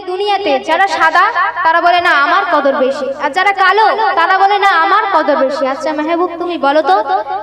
এই দুনিয়াতে যারা সাদা তারা বলে না আমার কদর বেশি। আর যারা কালো তারা বলে না আমার কদর বেশি। আচ্ছা মেহবুব তুমি বলো তো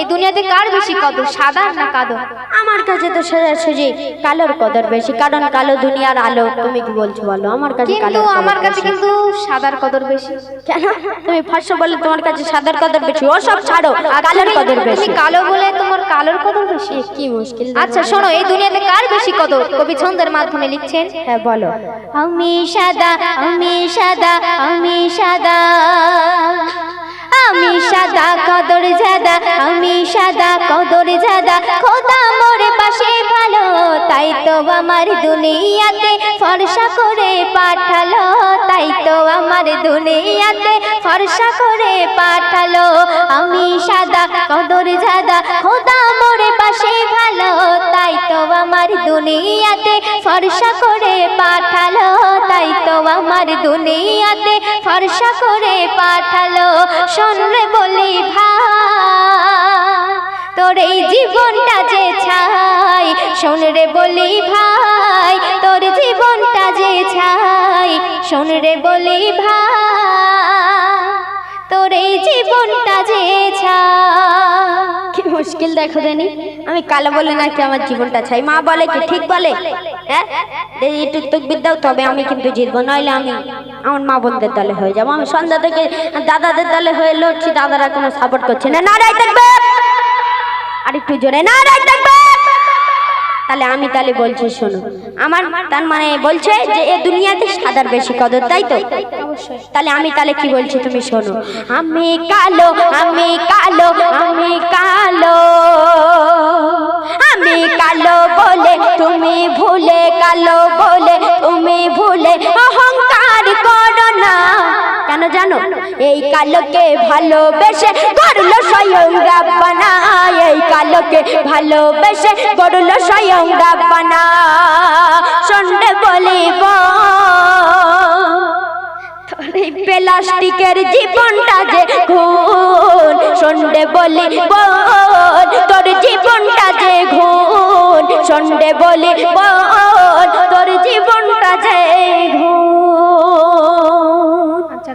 এই দুনিয়াতে কার বেশি কদর সাদা না কাদো আমার কাছে তো সোজাসুজি কালোর কদর বেশি কারণ কালো দুনিয়ার আলো তুমি কি বলছো বলো? আমার কাছে কিন্তু আমার কাছে কিন্তু সাদার কদর বেশি। কেন? তুমি ফার্স্ট বলে তোমার কাছে সাদার কদর বেশি ও সব ছাড়ো কালোর কদর তুমি বেশি। কালো বলে তোমার কালোর কদর বেশি? কি মুশকিল আচ্ছা শোনো এই দুনিয়াতে কার বেশি কদর? কবি ছন্দের মাধ্যমে লিখছেন। হ্যাঁ বলো। আমি সাদা, আমি সাদা আমি সাদা। আমি সাদা কদর জাদা আমি সাদা কদর জাদা খোদা মোরে পাশে ভালো, তাই তো আমার দুনিয়াতে ফর্সা করে পাঠালো। তাই তো আমার দুনিয়াতে ফর্সা করে পাঠালো। আমি সাদা কদর জাদা খোদা মোরে পাশে ভালো, তাই তো আমার দুনিয়াতে ফর্সা করে পাঠালো। তাই তো আমার দুনিয়াতে ফর্সা করে পাঠালো। শুনলে বলি ভাই তোর এই জীবনটা যে ছাই। শোন রে বলি ভাই, তোর জীবনটা যে ছাই। শোন রে বলি ভাই তোর এই জীবনটা যে কি মুশকিল দেখো দেনি। আমি কালো বলে নাকি আমার জীবনটা চাই মা বলে কি? ঠিক বলে। হ্যাঁ? এই টুকটুক বিদ্যাও তবে আমি কিন্তু জিতবো, নইলে আমি আমার মা বোনদের দলে হয়ে যাব। আমি সন্ধ্যা থেকে দাদাদের দলে হয়ে লড়ছি, দাদারা কোনো সাপোর্ট করছে না। না রাই থাকবে! আর একটু জোরে না রাই থাকবে! তাহলে আমি তাহলে বলছি, শোনো। আমার তার মানে বলছে যে এ দুনিয়াতে সাদার বেশি কদর, তাই তো? তাহলে আমি তাহলে কি বলছি তুমি শোনো। আমি কালো আমি কালো আমি কালো। আমি কালো বলে তুমি ভুলে কালো এই কালোকে ভালোবেসে করল স্বয়ং রাব্বানা এই কালোকে ভালোবেসে করল স্বয়ং রাব্বানা শুনলে বলিব প্লাস্টিকের জীবনটা যে ঘুন বলি বল তোর জীবনটা যে ঘুন সন্ডে বলি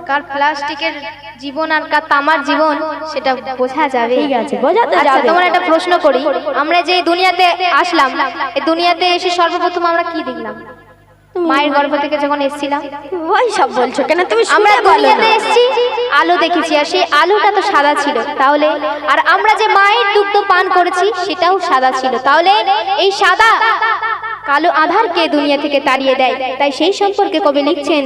কার প্লাস্টিকের জীবন আর কার তামার জীবন সেটা বোঝা যাবে। ঠিক আছে বোঝাতে আচ্ছা যাবে। তোমার একটা প্রশ্ন করি। আমরা যে দুনিয়াতে আসলাম এই দুনিয়াতে এসে সর্বপ্রথম আমরা কি দেখলাম? মায়ের গর্ভ থেকে যখন এসেছিলাম। ওই সব বলছো কেন? তুমি আমরা দুনিয়াতে এসেছি আলো দেখেছি আর সেই আলোটা তো সাদা ছিল। তাহলে আর আমরা যে মায়ের দুগ্ধ পান করেছি সেটাও সাদা ছিল। তাহলে এই সাদা কালো আধারকে দুনিয়া থেকে তাড়িয়ে দেয়। তাই সেই সম্পর্কে কবি লিখছেন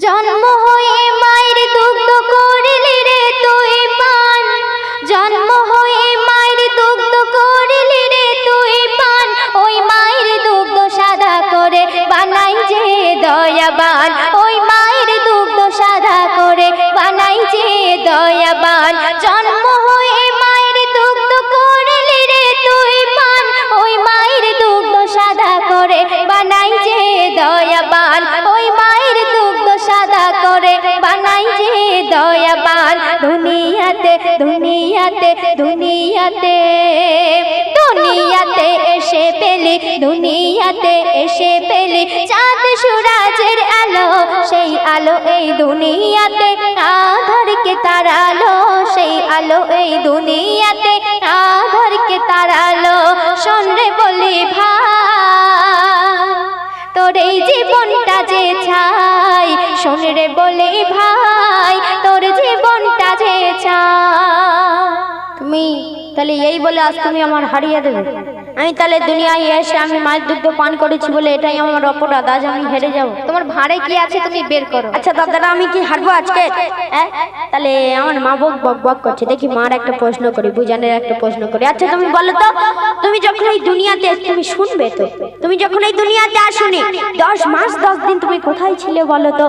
জন্ম হয়ে মায়ের দুগ্ধ করলি রে তুই পান। জন্ম হয়ে মায়ের দুগ্ধ করলি রে তুই পান। ওই মায়ের দুগ্ধ সাদা করে বানাই যে দয়াবান। ওই মায়ের দুগ্ধ সাদা করে বানাই যে দয়াবান। জন্ম দয়াবান দুনিয়াতে দুনিয়াতে দুনিয়াতে। দুনিয়াতে এসে পেলি, দুনিয়াতে এসে পেলি চাঁদ সুরাজের আলো, সেই আলো এই দুনিয়াতে। আধারকে তারালো সেই আলো এই দুনিয়াতে। আধারকে তারালো শোনরে বলি ভাই, তোর এই জীবনটা যে ছাই শোনরে বলে ভাই। জীবনটা তুমি তাহলে এই বলে আজ তুমি আমার হারিয়ে দেবে। আমি তাহলে দুনিয়ায় এসে আমি মায়ের দুগ্ধ পান করেছি বলে এটাই আমার অপরাধ, আজ আমি হেরে যাব। তোমার ভাড়ে কি আছে তুমি বের করো। আচ্ছা দাদারা, আমি কি হারবো আজকে? হ্যাঁ? তাহলে আমার মা বক বক বক করছে। দেখি মার একটা প্রশ্ন করি, বুঝানের একটা প্রশ্ন করি। আচ্ছা তুমি বলো তো, তুমি যখন এই দুনিয়াতে, তুমি শুনবে তো? তুমি যখন এই দুনিয়াতে আসুনি, দশ মাস দশ দিন তুমি কোথায় ছিলে বলো তো?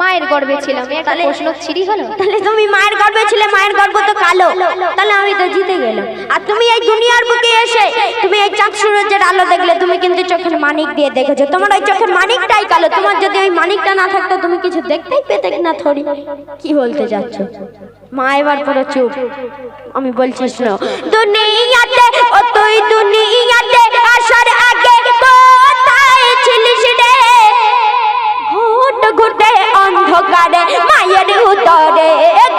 মায়ের গর্বে ছিলাম। একটা প্রশ্ন ছিড়ি হলো? তাহলে তুমি মায়ের গর্ভে ছিলে মায়ের গর্ভ তো কালো। তাহলে আমি তো জিতে গেলাম। আর তুমি এই দুনিয়ার বুকে এসে তুমি এই চাঁদ সূর্যের আলো দেখলে তুমি কিন্তু চোখের মানিক দিয়ে দেখেছ। তোমার ওই চোখের মানিকটাই কালো। তোমার যদি ওই মানিকটা না থাকতো তুমি কিছু দেখতেই পেতে না থরি। কি বলতে যাচ্ছ মা এবার পুরো চুপ। আমি বলছি শোনো। দুনিয়াতে ও তুই দুনিয়াতে আসার ঘুটে অন্ধকারে মায়ের উত্তরে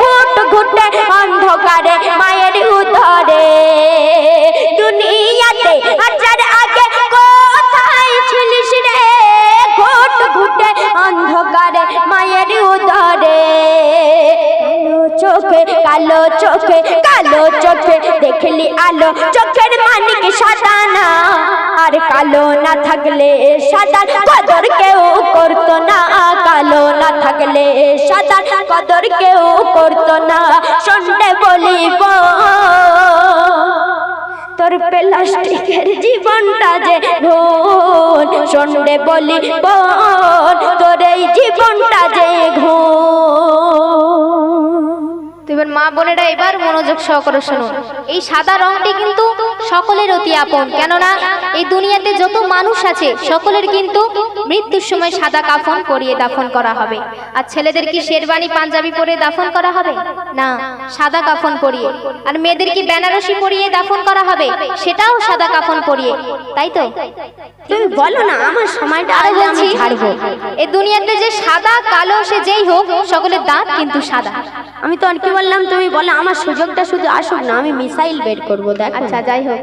ঘুট ঘুটে অন্ধকারে মায়ের উত্তরে দুনিয়াতে আচার আগে কালো চোখে কালো চোখে দেখলি আলো। চোখের মানিক সাদা না, আর কালো না থাকলে সাদা। কদর কেউ করতো না, কালো না থাকলে সাদা। কদর কেউ করতো না শুনতে বলিব। তোর প্লাস্টিকের জীবনটা যে ঘোর শুনতে বলি বোন তোর এই জীবনটা এবার মা বোনেরা এবার মনোযোগ সহকারে শোনো। এই সাদা রংটি কিন্তু সকলের অতি আপন। কেননা এই দুনিয়াতে যত মানুষ আছে, সকলের কিন্তু মৃত্যুর সময় সাদা কাফন পরিয়ে দাফন করা হবে। আর ছেলেদের কি শেরবানি পাঞ্জাবি পরে দাফন করা হবে? না সাদা কাফন পরিয়ে। আর মেয়েদের কি বেনারসি পরিয়ে দাফন করা হবে? সেটাও সাদা কাফন পরিয়ে। তাই তো? তুমি বলো না আমার সময়টা আরও বলছি এই দুনিয়াতে যে সাদা কালো সে যেই হোক সকলের দাঁত কিন্তু সাদা। আমি তো আর কি বললাম তুমি বলো আমার সুযোগটা শুধু আসুক না আমি মিসাইল বের করব দেখো। আচ্ছা যাই হোক।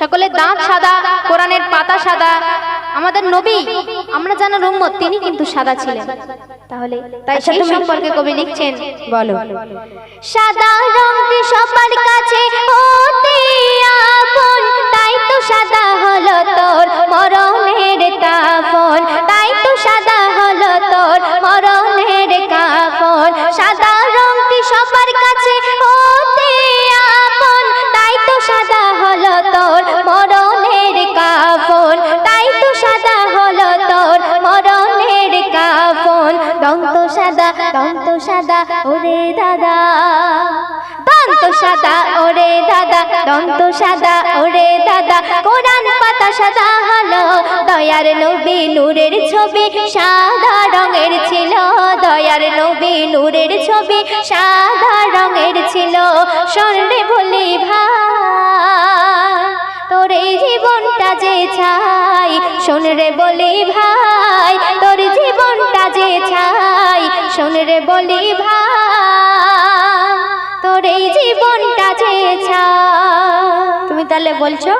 সকলের দাঁত সাদা কোরআনের পাতা সাদা। আমাদের নবী আমরা জানার উম্মত তিনি কিন্তু সাদা ছিলেন। তাহলে তাই সেই সম্পর্কে কবি লিখছেন বলো। সাদা রংটি সবার কাছে অতি আপন তাই তো সাদা হলো তোর মরণের কাফন দন্ত সাদা, ওরে দাদা। দন্ত সাদা, ওরে দাদা। দন্ত সাদা, ওরে দাদা। কোরআন পাতা সাদা হলো, দয়ার নবী নূরের ছবি। সাদা রঙের ছিল, দয়ার নবী নূরের ছবি। সাদা রঙের ছিল স্বর্ণে বলি ভাই। তোর এই জীবনটা যে ছাই শোন রে বলি ভাই। তোর জীবনটা যে চাই শোন রে বলি ভাই তোর এই জীবনটা যে তুমি তাহলে বলছো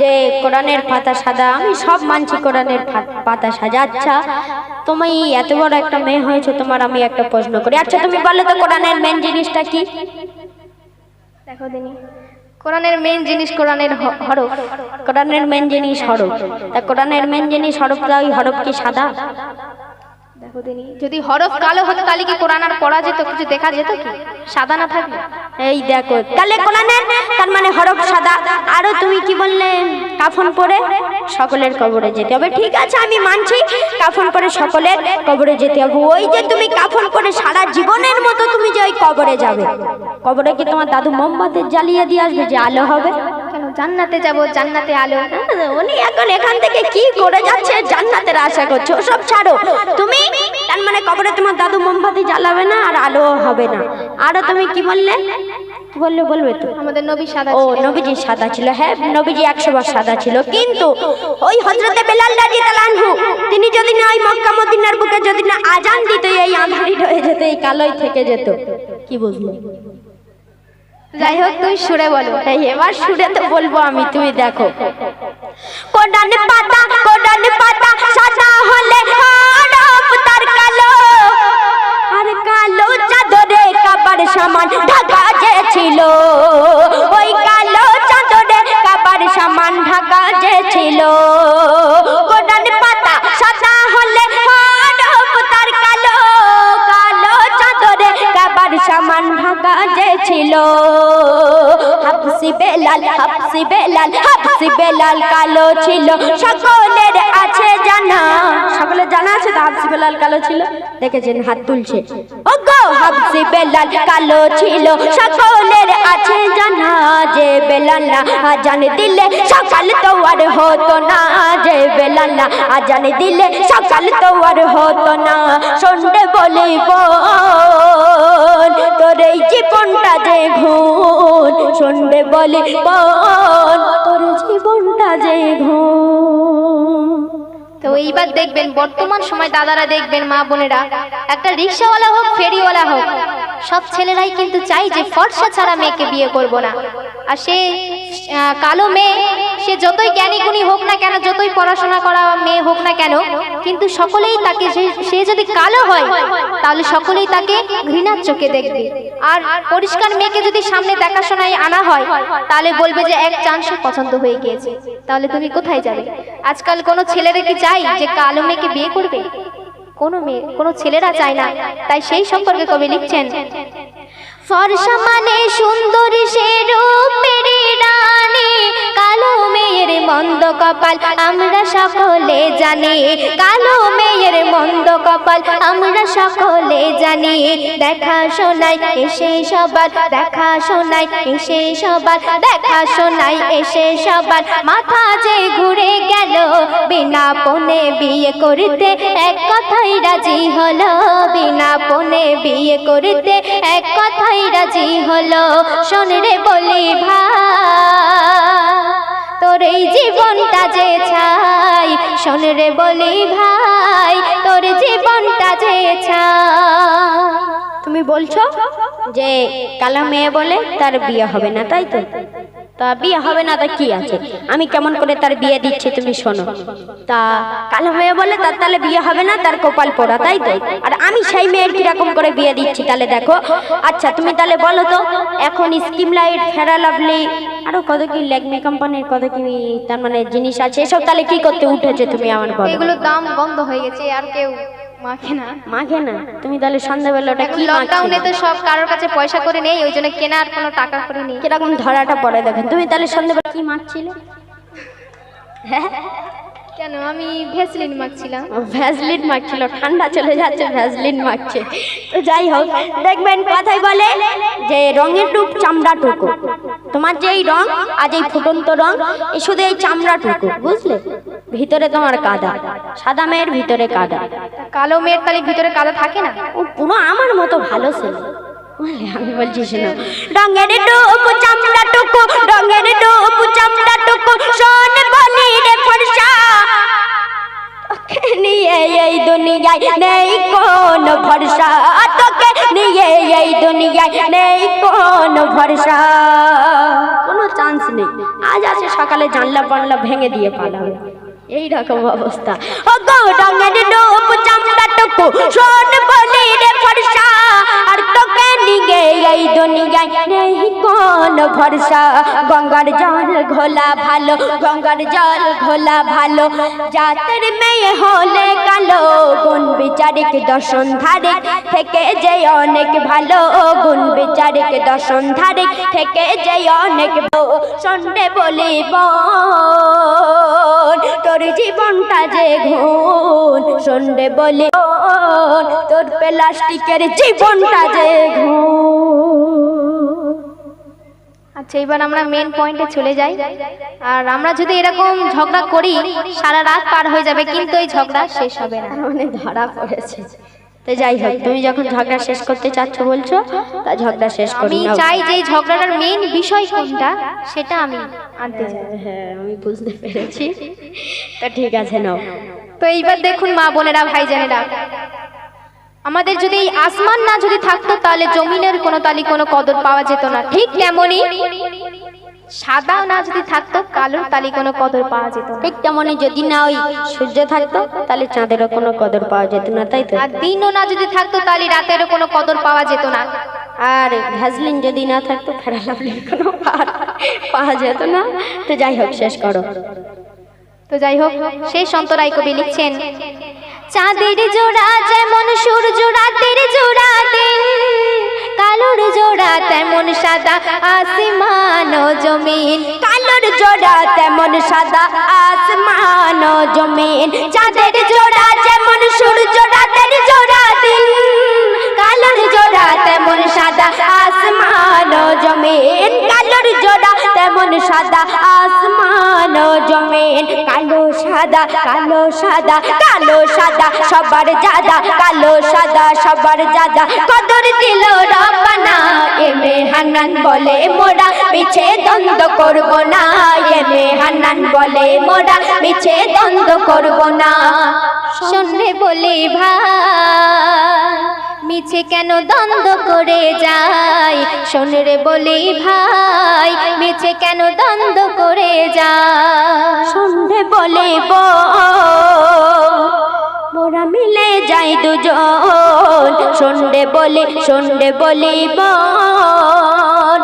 যে কোরআনের পাতা সাদা আমি সব মানছি কোরআনের পাতা সাজা। আচ্ছা তুমি এত বড় একটা মেয়ে হয়েছো তোমার আমি একটা প্রশ্ন করি। আচ্ছা তুমি বলো তো কোরআনের মেন জিনিসটা কি? দেখো দিনি কোরআনের মেইন জিনিস কোরআনের হরফ। কোরআনের মেন জিনিস হরফ। তা কোরআনের মেন জিনিস হরফটা ওই হরফ কি সাদা? দিনি যদি হরফ কালো হতো তাহলে কি কোরআন আর পড়া যেত, কিছু দেখা যেত কি? সাদা না থাকবে এই দেখো, তাহলে কোরআনের তার মানে হরফ সাদা। আরও তুমি কি বললে? কাফন পরে সকলের কবরে যেতে হবে। ঠিক আছে, আমি মানছি, কাফন পরে সকলের কবরে যেতে হবে। ওই যে তুমি কাফন পরে সারা জীবনের মতো তুমি যে ওই কবরে যাবে। কবরে কি তোমার দাদু মোমবাতির জ্বালিয়ে দিয়ে আসবে যে আলো হবে? জান্নাতে যাব জান্নাতে আলো। উনি এখন এখান থেকে কি করে যাচ্ছে জান্নাতের আশা করছ। সব ছাড়ো। তুমি? তার মানে কবরে তোমার দাদু মোমবাতি জ্বালাবে না আর আলো হবে না। আরও তুমি কি বললে? বললে বলবে তো? আমাদের নবী সাদা ও। নবীজি সাদা ছিল। হ্যাঁ নবীজি একশো বার সাদা ছিল। কিন্তু ওই হজরতে বেলাল রাজি তালানহু তিনি যদি না ওই মক্কা মদিনার বুকে যদি না আজান দিত এই আঁধারি হয়ে যেত এই কালোই থেকে যেত। কি বুঝলে? যাই হোক তুই সুরে বলো। এবার সুরে তো বলব আমি, তুমি দেখো। কোডান পাতা কোডান পাতা, সাদা হলে হরফ তার কালো। আর কালো চাদরে কাবার সামান ঢাকা যে ছিল। ওই কালো চাদরে কাবার সামান ঢাকা যে ছিল। কোডান পাতা, সাদা হলে হরফ তার কালো। কালো চাদরে কাবার সামান ঢাকা যে ছিল। হাফসি বেলাল হাপসি বেলাল হাপসি বেলাল কালো ছিল। সকলের আছে জানা। সকলের জানা আছে তো হাপসি বেলাল কালো ছিল? দেখেছেন হাত তুলছে। ওগো হাফসি বেলাল কালো ছিল, সকলের আছে জানা যে বেলাল না। আজান দিলে সকাল তো আর হতো না, যে বেলাল আজান দিলে সকাল তো আর হতো না। শুনতে বলিব তোর এই জীবনটা যে শুনবে বলে তোর জীবনটা যে তো এইবার দেখবেন, বর্তমান সময় দাদারা দেখবেন, মা বোনেরা, একটা রিক্সাওয়ালা হোক, ফেরিওয়ালা হোক, সব ছেলেরাই কিন্তু চাই যে ফর্সা ছাড়া মেয়েকে বিয়ে করব না। আর সে কালো মেয়ে, সে যতই জ্ঞানী গুণী হোক না কেন, যতই পড়াশোনা করা মেয়ে হোক না কেন, কিন্তু সকলেই তাকে, সে- সে যদি কালো হয়, তাহলে সকলেই তাকে ঘৃণার চোখে দেখবে। আর পরিষ্কার মেয়েকে যদি সামনে দেখাশোনায় আনা হয়, তাহলে বলবে যে এক চান্সে পছন্দ হয়ে গিয়েছে। তাহলে তুমি কোথায় যাবে? আজকাল কোনো ছেলেরা কি চাই যে কালো মেয়েকে বিয়ে করবে? কোনো মেয়ে, কোনো ছেলেরা চায় না। তাই সেই সম্পর্কে কবি লিখছেন, ফর্সা মানে সুন্দরী সে রূপের রানী, কালো মেয়ের মন্দ কপাল, আমরা সকলে জানি, কালো মেয়ের মন্দ কপাল আমরা সকলে জানি। দেখা শোনাই এসে সবার, দেখা শোনাই এসে সবার, দেখা শোনাই এসে সবার। মাথা যে ঘুরে গেল, বিনা পনে বিয়ে করতে এক কথাই রাজি হলো। বিনা পনে বিয়ে করতে এক কথাই রাজি হলো। শোন রে বলি ভাই, তোর এই জীবনটা যে ছাই শোন রে বলি ভাই তোর জীবনটা যে তুমি বলছো যে কালো মেয়ে বলে তার বিয়ে হবে না তাই তো? তা বিয়ে হবে না তা কি আছে? আমি কেমন করে তার বিয়ে দিচ্ছি তুমি শোনো। তা কালো মেয়ে বলে তার তাহলে বিয়ে হবে না, তার কপাল পোড়া, তাই তো? আর আমি সেই মেয়ের কীরকম করে বিয়ে দিচ্ছি তাহলে দেখো। আচ্ছা তুমি তাহলে বলো তো, এখন স্কিম লাইট ফেরা লাভলি, আরও কত কি ল্যাকমি কোম্পানির কত কি তার মানে জিনিস আছে? এসব তাহলে কি করতে উঠেছে তুমি আমার এগুলোর দাম বন্ধ হয়ে গেছে, আর কেউ মাখে না। মাখে না? তুমি তাহলে সন্ধ্যাবেলা ওটা কি লকডাউনে তো সব কারোর কাছে পয়সা করে নেই ওই জন্য কেনার কোনো টাকা করে নেই। কীরকম ধরাটা পড়ে দেখেন? তুমি তাহলে সন্ধ্যাবেলা কি মাখছিলে? হ্যাঁ? কেন? আমি ভেসলিন মাখছিলাম। ভ্যাসলিন মাখছিল ঠান্ডা চলে যাচ্ছে ভ্যাসলিন মাখছে। তো যাই হোক দেখবেন কথাই বলে যে রঙের টুক চামড়া টুকু তোমার যে এই রং আজ এই ফুটন্ত রং শুধু এই চামড়া টুকু বুঝলে? ভিতরে তোমার কাদা। সাদা মেয়ের ভিতরে কাদা। কালো মেয়ের তালে ভিতরে কাদা থাকে না? ও পুরো আমার মতো ভালো ছেলে। আমি বলছি ডুব চামড়া টুকু ডুব চামড়া টুকু শোন বলি রে ফর্সা নিয়ে এই দুনিয়ায় নেই কোন ভরসা। তোকে নিয়ে এই দুনিয়ায় নেই কোন ভরসা। কোনো চান্স নেই। আজ আছে সকালে জানলা পানলা ভেঙে দিয়ে পালাবে এই রকম অবস্থা। ও গো রঙের ডুব চামড়া টুকু শোন বলি রে ফর্সা, আর তোকে নিয়ে এই দুনিয়ায় নেই কোন ভরসা। গঙ্গার জল ঘোলা ভালো, গঙ্গার জল ঘোলা ভালো। জাতের মেয়ে হলে কালো, গুণ বিচারিক দর্শন ধারিক থেকে যে অনেক ভালো, গুণ বিচারিক দর্শন ধারিক থেকে যে অনেক সন্ডে বলিব তোর জীবনটা যে ঘুণ সন্ডে বলি তোর প্লাস্টিকের জীবনটা যে আচ্ছা এবার আমরা মেন পয়েন্টে চলে যাই। আর আমরা যদি এরকম ঝগড়া করি সারা রাত পার হয়ে যাবে কিন্তু এই ঝগড়া শেষ হবে না। মানে ধরা পড়েছে। তো যাই হোক তুমি যখন ঝগড়া শেষ করতে চাচ্ছ বলছো তা ঝগড়া শেষ করি আমি চাই যে ঝগড়াটার মেন বিষয় কোনটা সেটা আমি আনতে চাই। হ্যাঁ আমি বুঝতে পেরেছি। তা ঠিক আছে নাও। তো এইবার দেখুন মা বোনেরা ভাইজানেরা। আমাদের যদি এই আসমান না যদি থাকতো তাহলে জমিনের কোনো তালি কোনো কদর পাওয়া যেত না। ঠিক তেমনই সাদা না যদি থাকতো কালোর তালি কোনো কদর পাওয়া যেত ঠিক তেমনই যদি না ওই সূর্য থাকতো তাহলে চাঁদেরও কোনো কদর পাওয়া যেত না তাই তো? আর দিনও না যদি থাকতো তাহলে রাতেরও কোনো কদর পাওয়া যেত না। আর ভ্যাসলিন যদি না থাকতো ফেরালাভলির কোনো পাওয়া যেত না। তো যাই হোক শেষ করো। তো যাই হোক সেই সন্তরাই কবি লিখছেন চাঁদের জোড়া যেমন সূর্য রাতের জোড়া দিন কালোর জোড়া তেমন সাদা, আসমান ও জমিন। কালোর জোড়া তেমন সাদা, আসমান ও জমিন। চাঁদের জোড়া যেমন সূর্য, রাতের জোড়া দিন। কালোর জোড়া তেমন সাদা, আসমান ও জমিন। কালোর জোড়া তেমন সাদা আসমান জমিন? কালো সাদা কালো সাদা কালো সাদা, সবার জাদা, কালো সাদা, সবার জাদা। কদর দিল রবানা এমে হান্নান বলে মোরা পিছে দ্বন্দ্ব করব না। এমে হান্নান বলে মোরা পিছে দ্বন্দ্ব করব না। শোনে বলি ভাই। মিছে কেন দ্বন্দ্ব করে যাই শোনরে বলি ভাই, মিছে কেন দ্বন্দ্ব করে যায়? সন্ধে বলে মোরা মিলে যাই দুজন। শোনরে বলে শোনরে বলি বল